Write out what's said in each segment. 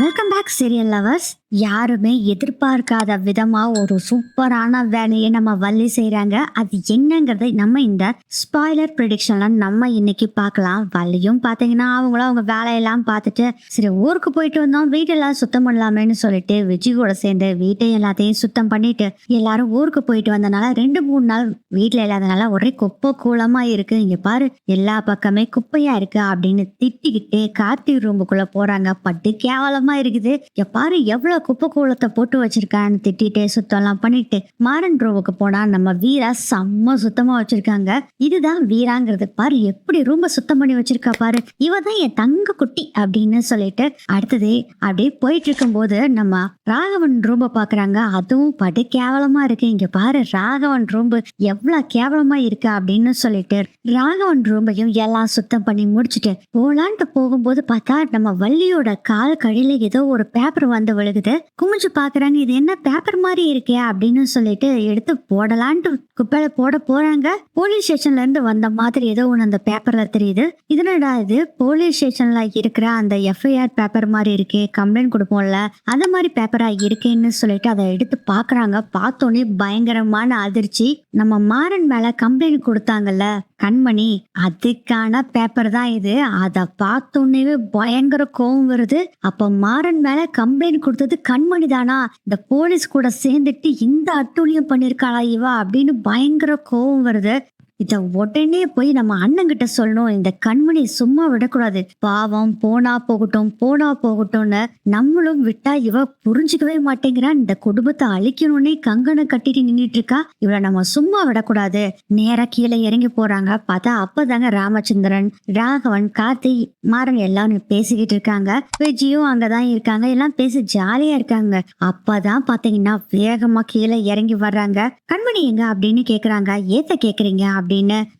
Welcome back serial lovers யாருமே எதிர்பார்க்காத விதமாக ஒரு சூப்பரான வேலையை நம்ம வள்ளி செய்கிறாங்க அது என்னங்கிறதை நம்ம இந்த ஸ்பாய்லர் ப்ரிடிக்ஷன்லாம் நம்ம இன்னைக்கு பார்க்கலாம். வள்ளியும் பார்த்தீங்கன்னா அவங்களும் அவங்க வேலையெல்லாம் பார்த்துட்டு சரி ஊருக்கு போயிட்டு வந்தோம். வீட்டெல்லாம் சுத்தம் பண்ணலாமேன்னு சொல்லிட்டு விஜய் கூட சேர்ந்து வீட்டை எல்லாத்தையும் சுத்தம் பண்ணிட்டு எல்லாரும் ஊருக்கு போயிட்டு வந்தனால ரெண்டு மூணு நாள் வீட்டில் இல்லாதனால ஒரே குப்பை கூலமாக இருக்கு. இங்கே பாரு எல்லா பக்கமே குப்பையாக இருக்கு அப்படின்னு திட்டிக்கிட்டு கார்த்திக் ரூமுக்குள்ளே போகிறாங்க பட்டு கேவலம் இருக்குது. பாரு எவ்வளவு குப்பை கூலத்தை போட்டு வச்சிருக்கான்னு திட்டிட்டு சுத்தம் எல்லாம் பண்ணிட்டு மாறன் ரூமுக்கு போனா நம்ம வீரா செம்ம சுத்தமா வச்சிருக்காங்க. இதுதான் வீராங்கிறது. பாரு எப்படி ரூம்ப சுத்தம் பண்ணி வச்சிருக்கா பாரு. இவ தான் என் தங்க குட்டி அப்படின்னு சொல்லிட்டு அடுத்தது அப்படியே போயிட்டு இருக்கும்போது நம்ம ராகவன் ரூம்ப பாக்குறாங்க. அதுவும் படு கேவலமா இருக்கு. இங்க பாரு ராகவன் ரூம்பு எவ்வளவு கேவலமா இருக்கு அப்படின்னு சொல்லிட்டு ராகவன் ரூம்பையும் எல்லாம் சுத்தம் பண்ணி முடிச்சுட்டு போலான்ட்டு போகும்போது பார்த்தா நம்ம வள்ளியோட கால் கடையில ஏதோ ஒரு பேப்பர் வந்து விழுகுது. குமிஞ்சு பாக்குறாங்க இது என்ன பேப்பர் மாதிரி இருக்கே அப்படின்னு சொல்லிட்டு எடுத்து போடலான்ட்டு குப்பையில போட போறாங்க. போலீஸ் ஸ்டேஷன்ல இருந்து வந்த மாதிரி ஏதோ ஒன்று அந்த பேப்பர்ல தெரியுது. இதனடா இது? போலீஸ் ஸ்டேஷன்ல இருக்கிற அந்த எஃப்ஐஆர் பேப்பர் மாதிரி இருக்கே கம்ப்ளைண்ட் கொடுப்போம்ல அந்த மாதிரி பேப்பரா இருக்கேன்னு சொல்லிட்டு அதை எடுத்து பாக்குறாங்க. பார்த்தோன்னே பயங்கரமான அதிர்ச்சி. நம்ம மாறன் மேல கம்ப்ளைண்ட் கொடுத்தாங்கல்ல கண்மணி அதுக்கான பேப்பர் தான் இது. அதை பார்த்தோன்னே பயங்கர கோவம் வருது. அப்ப மாறன் மேல கம்ப்ளைண்ட் கொடுத்தது கண்மணி தானா? இந்த போலீஸ் கூட சேர்ந்துட்டு இந்த அட்டூழியம் பண்ணிருக்காளா இவா? அப்படின்னு பயங்கர கோவம் வருது. இத உடனே போய் நம்ம அண்ணங்கிட்ட சொல்லணும். இந்த கண்மணி சும்மா விடக்கூடாது. பாவம் போனா போகட்டும் போனா போகட்டும்னு நம்மளும் விட்டா இவ புரிஞ்சுக்கவே மாட்டேங்கிறா. இந்த குடும்பத்தை அழிக்கணும்னே கங்கனை கட்டிட்டு நின்னுட்டு இருக்கா. இவளை நம்ம சும்மா விடக்கூடாது. நேரா கீழே இறங்கி போறாங்க. பார்த்தா அப்பதாங்க ராமச்சந்திரன் ராகவன் கார்த்தி மாறன் எல்லாரும் பேசிக்கிட்டு இருக்காங்க. விஜயும் அங்கதான் இருக்காங்க. எல்லாம் பேசி ஜாலியா இருக்காங்க. அப்பதான் பாத்தீங்கன்னா வேகமா கீழே இறங்கி வர்றாங்க. கண்மணி எங்க அப்படின்னு கேக்குறாங்க. ஏத்த கேக்குறீங்க அப்படின்னு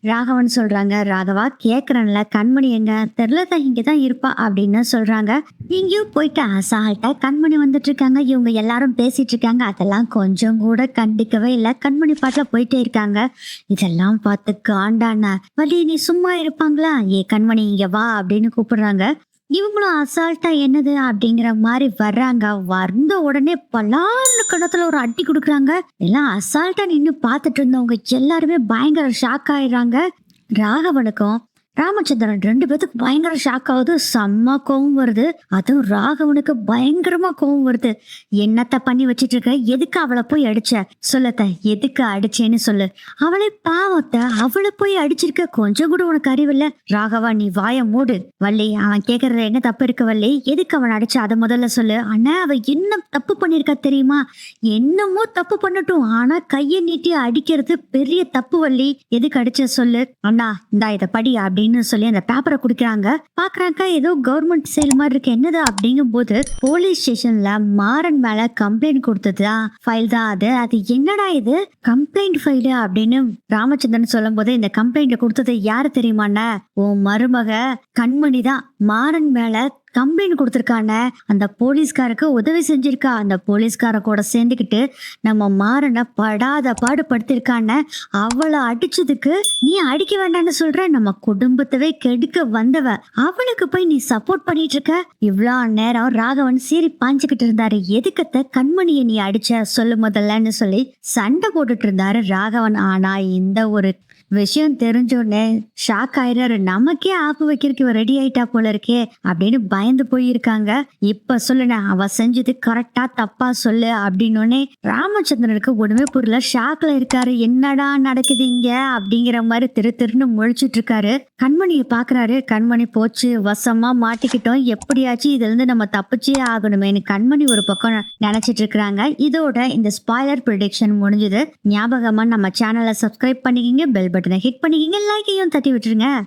ராகவன் சொல்றாங்க. ராகவா கேக்குறன்ல கண்மணி எங்க? தெரியலதா இங்கதான் இருப்பா அப்படின்னு சொல்றாங்க. இங்கேயும் போயிட்டு அசால்ட்டா கண்மணி வந்துட்டு இருக்காங்க இவங்க எல்லாரும் பேசிட்டு இருக்காங்க அதெல்லாம் கொஞ்சம் கூட கண்டிக்கவே இல்லை. கண்மணி பாட்டுல போயிட்டே இருக்காங்க. இதெல்லாம் பார்த்து காண்டான. வலி நீ சும்மா இருப்பாங்களா? ஏ கண்மணி இங்க வா அப்படின்னு கூப்பிடுறாங்க. இவங்களும் அசால்ட்டா என்னது அப்படிங்கிற மாதிரி வர்றாங்க. வந்த உடனே பலான்னு கணத்துல ஒரு அட்டி கொடுக்குறாங்க. எல்லாம் அசால்ட்டா நின்று பார்த்துட்டு இருந்தவங்க எல்லாருமே பயங்கர ஷாக் ஆயிடுறாங்க. ராகவனுக்கும் ராமச்சந்திரன் ரெண்டு பேத்துக்கு பயங்கர ஷாக் ஆகுது. செம்ம கோவம் வருது. அதுவும் ராகவனுக்கு பயங்கரமா கோவம் வருது. என்னத்த பண்ணி வச்சிட்டு இருக்க எதுக்கு அவளை போய் அடிச்ச? சொல்லத்த எதுக்கு அடிச்சேன்னு சொல்லு. அவளை பாவத்த அவளை போய் அடிச்சிருக்க கொஞ்சம் கூட உனக்கு அறிவில்ல ராகவா நீ வாய மூடு. வள்ளி அவன் கேக்குறதுல என்ன தப்பு இருக்க வள்ளி? எதுக்கு அவன் அடிச்ச? அதை முதல்ல சொல்லு. அண்ணா அவ என்ன தப்பு பண்ணிருக்கா தெரியுமா? என்னமோ தப்பு பண்ணட்டும். ஆனா கையை நீட்டி அடிக்கிறது பெரிய தப்பு வள்ளி. எதுக்கு அடிச்ச சொல்லு? அண்ணா இந்தா இதை படி அப்படின்னு சொல்லி அந்த பேப்பரை கொடுக்குறாங்க. பாக்குறாங்க ஏதோ கவர்மெண்ட் செயல் மாதிரி இருக்கு. என்னது அப்படிங்கும் போது போலீஸ் ஸ்டேஷன்ல மாறன் மேல கம்ப்ளைண்ட் கொடுத்ததுதான் ஃபைல் தான் அது. அது என்னடா இது? கம்ப்ளைண்ட் ஃபைலு அப்படின்னு ராமச்சந்திரன் சொல்லும் போது இந்த கம்ப்ளைண்ட் கொடுத்தது யாரு தெரியுமாண்ண? உன் மருமக கண்மணி தான் மாறன் மேல கம்ப்ளைண்ட் கொடுத்துருக்கான. அந்த போலீஸ்காருக்கு உதவி செஞ்சிருக்கா. அந்த போலீஸ்கார கூட சேர்ந்துக்கிட்டு நம்ம மாறனை படாத பாடுபடுத்திருக்கான. அவளை அடிச்சதுக்கு நீ அடிக்க வேண்டாம்னு சொல்ற. நம்ம குடும்பத்தவே கெடுக்க வந்தவ. அவளுக்கு போய் நீ சப்போர்ட் பண்ணிட்டு இருக்க இவ்வளோ நேரம் ராகவன் சீரி பாஞ்சுக்கிட்டு இருந்தாரு. எதுக்கத்த கண்மணியை நீ அடிச்ச? சொல்லு முதல்லன்னு சொல்லி சண்டை போட்டுட்டு இருந்தாரு ராகவன். ஆனா இந்த ஒரு விஷயம் தெரிஞ்சோடனே ஷாக் ஆயிடுறாரு. நமக்கே ஆப்பு வைக்கிறதுக்கு இவ ரெடி ஆயிட்டா போல இருக்கே அப்படின்னு பயந்து போயிருக்காங்க. இப்ப சொல்லுன அவ செஞ்சது கரெக்டா தப்பா சொல்லு அப்படின்னோடனே ராமச்சந்திரனுக்கு ஒண்ணுமே புரியல. ஷாக்ல இருக்காரு. என்னடா நடக்குது இங்க? அப்படிங்கிற மாதிரி திரு திருன்னு முழிச்சிட்டு இருக்காரு. கண்மணியை பாக்குறாரு கண்மணி போச்சு. வசமா மாட்டிக்கிட்டோம். எப்படியாச்சும் இதுல இருந்து நம்ம தப்பிச்சே ஆகணுமேனு கண்மணி ஒரு பக்கம் நினைச்சிட்டு இருக்கிறாங்க. இதோட இந்த ஸ்பாய்லர் ப்ரிடிக்ஷன் முடிஞ்சது. ஞாபகமா நம்ம சேனலை சப்ஸ்கிரைப் பண்ணிக்கிங்க பெல் பட்டன் ஹிட் பண்ணிக்கிங்க லைக்கையும் தட்டி விட்டுருங்க.